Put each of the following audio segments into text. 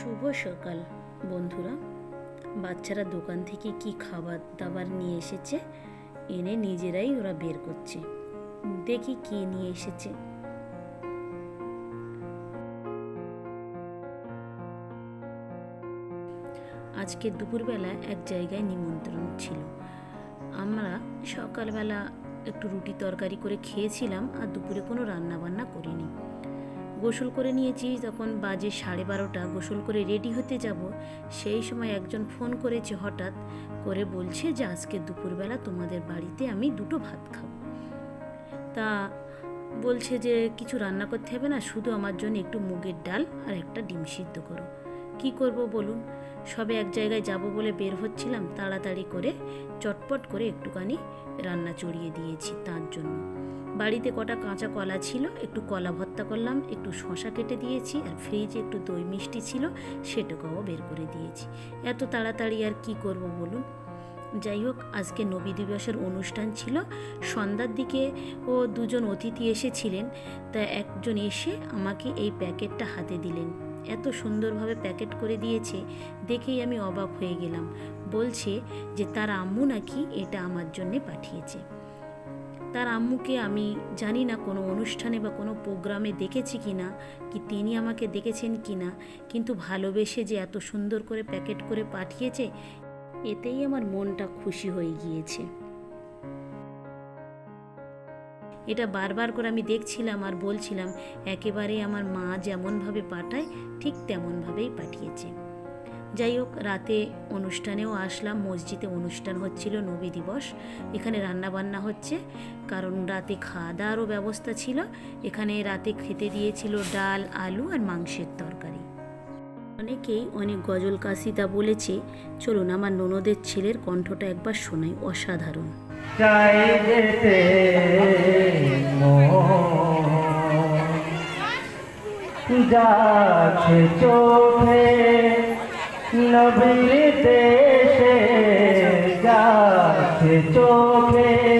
শুভ সকাল, বন্ধুরা। বাচ্চারা দোকান থেকে কি খাবার দাবার নিয়ে এসেছে, এনে নিজেরাই ওরা বের করছে। দেখি কি নিয়ে এসেছে। আজকে দুপুরবেলা এক জায়গায় নিমন্ত্রণ ছিল। আমরা সকালবেলা একটু রুটি তরকারি করে খেয়েছিলাম আর দুপুরে কোনো রান্না বান্না করিনি। গোসল করে নিয়েছি তখন বাজে সাড়ে বারোটা, গোসল করে রেডি হতে যাব, সেই সময় একজন ফোন করেছে হঠাৎ করে বলছে যে, আজকে দুপুরবেলা তোমাদের বাড়িতে আমি দুটো ভাত খাব। তা বলছে যে, কিছু রান্না করতে হবে না, শুধু আমার জন্য একটু মুগের ডাল আর একটা ডিম সিদ্ধ করো। কি করব বলুন? সবে এক জায়গায় যাব বলে বের হচ্ছিলাম তাড়াতাড়ি করে, চটপট করে একটুখানি রান্না চড়িয়ে দিয়েছি তার জন্য। বাড়িতে কটা কাঁচা কলা ছিল, একটু কলা ভর্তা করলাম, একটু শশা কেটে দিয়েছি, আর ফ্রিজে একটু দই মিষ্টি ছিল, সেটুকুও বের করে দিয়েছি। এত তাড়াতাড়ি আর কি করব বলুন? যাই হোক, আজকে নবী দিবসের অনুষ্ঠান ছিল। সন্ধ্যার দিকে ও দুজন অতিথি এসেছিলেন, তা একজন এসে আমাকে এই প্যাকেটটা হাতে দিলেন। এত সুন্দরভাবে প্যাকেট করে দিয়েছে দেখেই আমি অবাক হয়ে গেলাম। বলছে যে, তার আম্মু নাকি এটা আমার জন্যে পাঠিয়েছে। তার আম্মুকে আমি জানি না কোনো অনুষ্ঠানে বা কোনো প্রোগ্রামে দেখেছি কি না, কি তিনি আমাকে দেখেছেন কি না, কিন্তু ভালোবেসে যে এত সুন্দর করে প্যাকেট করে পাঠিয়েছে, এতেই আমার মনটা খুশি হয়ে গিয়েছে। এটা বারবার করে আমি দেখছিলাম আর বলছিলাম, একেবারে আমার মা যেমনভাবে পাঠায়, ঠিক তেমনভাবেই পাঠিয়েছে। যাই হোক, রাতে অনুষ্ঠানেও আসলাম, মসজিদে অনুষ্ঠান হচ্ছিল নবী দিবস, এখানে রান্না বান্না হচ্ছে, কারণ রাতে খাওয়া দাওয়ারও ব্যবস্থা ছিল, এখানে রাতে খেতে দিয়েছিল ডাল, আলু আর মাংসের তরকারি। অনেকেই অনেক গজল কাসিদা বলেছে, চলুন আমার ননদের ছেলের কণ্ঠটা একবার শোনাই, অসাধারণ। যাচ্ছে চোখে। নবীর দেশে যাচ্ছে চোখে।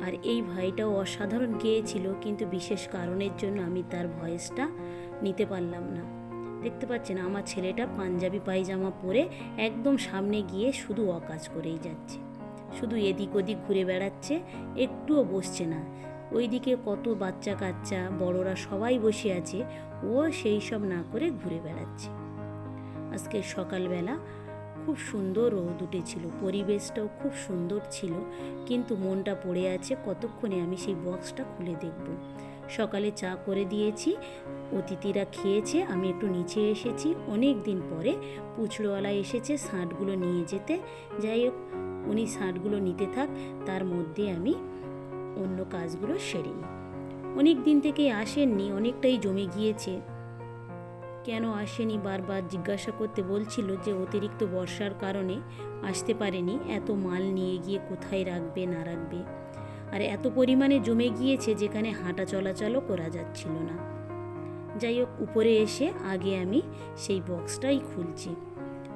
আর এই ভাইটাও অসাধারণ গেয়েছিল, কিন্তু বিশেষ কারণের জন্য আমি তার ভয়েসটা নিতে পারলাম না। দেখতে পাচ্ছেন, আমার ছেলেটা পাঞ্জাবি পায়জামা পরে একদম সামনে গিয়ে শুধু অকাজ করেই যাচ্ছে। শুধু এদিক ওদিক ঘুরে বেড়াচ্ছে, একটুও বসছে না। ওইদিকে কত বাচ্চা কাচ্চা, বড়রা সবাই বসে আছে, ও সেই সব না করে ঘুরে বেড়াচ্ছে। আজকে সকালবেলা খুব সুন্দর রোদ উঠেছিল, পরিবেশটাও খুব সুন্দর ছিল, কিন্তু মনটা পড়ে আছে কতক্ষণে আমি সেই বক্সটা খুলে দেখব। সকালে চা করে দিয়েছি, অতিথিরা খেয়েছে, আমি একটু নিচে এসেছি অনেক দিন পরে পুচড়োয়ালা এসেছে শাঁটগুলো নিয়ে যেতে। যাই হোক, উনি শাঁটগুলো নিতে থাক, তার মধ্যে আমি অন্য কাজগুলো সেরে নিই। অনেক দিন থেকে আসেননি, অনেকটাই জমে গিয়েছে। কেন আসেনি বারবার জিজ্ঞাসা করতে বলছিল যে অতিরিক্ত বর্ষার কারণে আসতে পারেনি, এত মাল নিয়ে গিয়ে কোথায় রাখবে, না রাখবে? আর এত পরিমাণে জমে গিয়েছে যেখানে হাঁটা চলাচলও করা যাচ্ছিল না। যাই হোক, উপরে এসে আগে আমি সেই বক্সটাই খুলছি।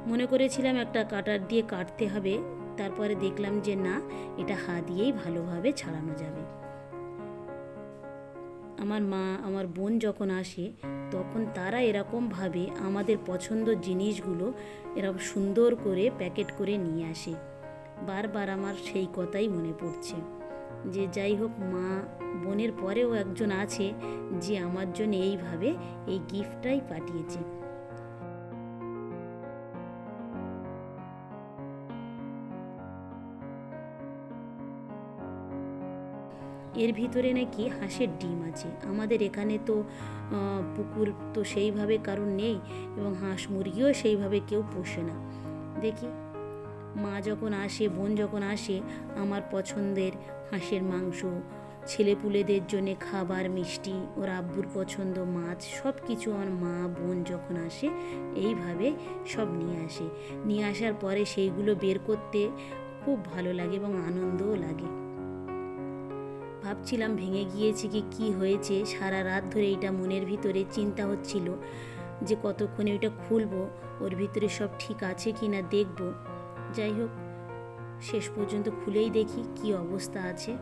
মনে করেছিলাম একটা কাটার দিয়ে কাটতে হবে, তারপরে দেখলাম যে না, এটা হাত দিয়েই ভালোভাবে ছাড়ানো যাবে। আমার মা, আমার বোন যখন আসে, তখন তারা এরকমভাবে আমাদের পছন্দ জিনিসগুলো এরকম সুন্দর করে প্যাকেট করে নিয়ে আসে। বারবার আমার সেই কথাই মনে পড়ছে। যে যাই হোক, মা বোনের পরেও একজন আছে যে আমার জন্য এইভাবে এই গিফটটাই পাঠিয়েছে। এর ভিতরে নাকি হাঁসের ডিম আছে। আমাদের এখানে তো পুকুর তো সেইভাবে কারণ নেই এবং হাঁস মুরগিও সেইভাবে কেউ পোষে না। দেখি, মা যখন আসে, বোন যখন আসে, আমার পছন্দের হাঁসের মাংস, ছেলেপুলেদের জন্য খাবার, মিষ্টি, ওর আব্বুর পছন্দ, মাছ সব কিছু আমার মা, বোন যখন আসে, এইভাবে সব নিয়ে আসে। নিয়ে আসার পরে সেইগুলো বের করতে খুব ভালো লাগে এবং আনন্দও লাগে। ভাবছিলাম ভেঙে গিয়েছে কি কি হয়েছে? সারা রাত ধরে এটা মনের ভিতরে চিন্তা হচ্ছিল যে কতক্ষণে ওইটা খুলবো, ওর ভিতরে সব ঠিক আছে কি না দেখব। যাই হোক, শেষ পর্যন্ত খুলেই দেখি কি অবস্থা আছে।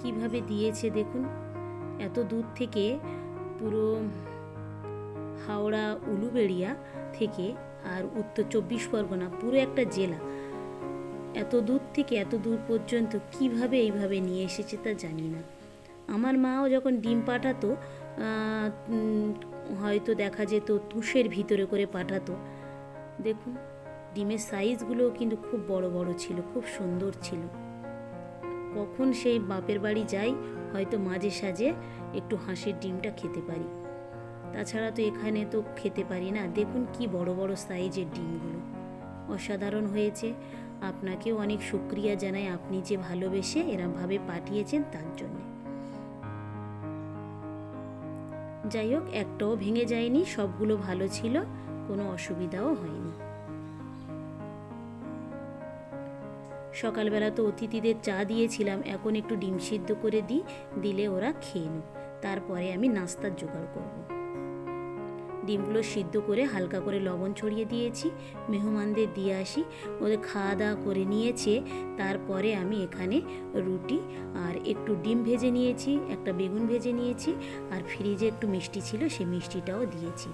কীভাবে দিয়েছে দেখুন, এত দূর থেকে পুরো হাওড়া উলুবেড়িয়া থেকে আর উত্তর চব্বিশ পরগনা, পুরো একটা জেলা। এত দূর থেকে, এত দূর পর্যন্ত কীভাবে এইভাবে নিয়ে এসেছে তা জানি না। আমার মাও যখন ডিম পাঠাতো হয়তো দেখা যেত তুষের ভিতরে করে পাঠাতো। দেখুন, ডিমের সাইজগুলোও কিন্তু খুব বড় বড় ছিল, খুব সুন্দর ছিল। কখন সেই বাপের বাড়ি যাই, হয়তো মাঝে সাঝে একটু হাঁসের ডিমটা খেতে পারি। তাছাড়া তো এখানে তো খেতে পারি না। দেখুন কি বড় বড় সাইজের ডিমগুলো। অসাধারণ হয়েছে। আপনাকেও অনেক শুক্রিয়া জানাই আপনি যে ভালোবেসে এরমভাবে পাঠিয়েছেন তার জন্যে। যাই হোক, একটাও ভেঙে যায়নি, সবগুলো ভালো ছিল, কোনো অসুবিধাও হয়নি। সকালবেলা তো অতিথিদের চা দিয়েছিলাম, এখন একটু ডিম সিদ্ধ করে দিই, দিলে ওরা খেয়ে নেব তারপরে আমি নাস্তার জোগাড় করব। ডিমগুলো সিদ্ধ করে হালকা করে লবণ ছড়িয়ে দিয়েছি। মেহমানদের দিয়ে আসি। ওদের খাওয়া দাওয়া করে নিয়েছে। তারপরে আমি এখানে রুটি আর একটু ডিম ভেজে নিয়েছি, একটা বেগুন ভেজে নিয়েছি আর ফ্রিজে একটু মিষ্টি ছিল সেই মিষ্টিটাও দিয়েছি।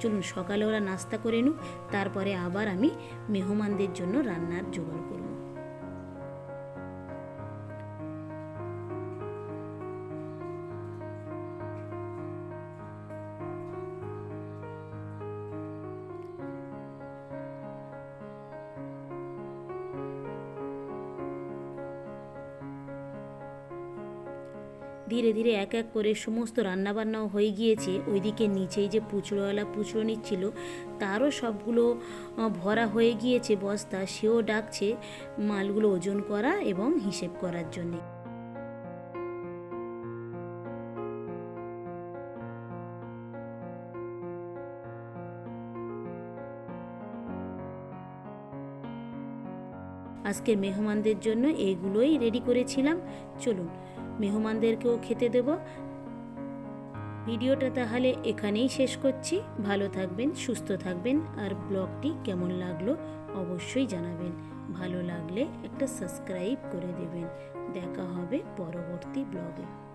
চলুন সকালে ওরা নাস্তা করে নিক, তারপরে আবার আমি মেহমানদের জন্য রান্নার জোগাড় করব। ধীরে ধীরে এক এক করে সমস্ত রান্নাবান্নাও হয়ে গিয়েছে। ওইদিকে নিচেই যে পুচড়োওয়ালা পুচড়ো নিচ্ছিল তারও সবগুলো ভরা হয়ে গিয়েছে বস্তা। সেও ডাকছে মালগুলো ওজন করা এবং হিসেব করার জন্যে। আজকের মেহমানদের জন্য এইগুলোই রেডি করেছিলাম। চলুন, মেহমানদেরকেও খেতে দেব। ভিডিওটা তাহলে এখানেই শেষ করছি। ভালো থাকবেন, সুস্থ থাকবেন, আর ব্লগটি কেমন লাগল অবশ্যই জানাবেন। ভালো লাগলে একটা সাবস্ক্রাইব করে দেবেন। দেখা হবে পরবর্তী ব্লগে।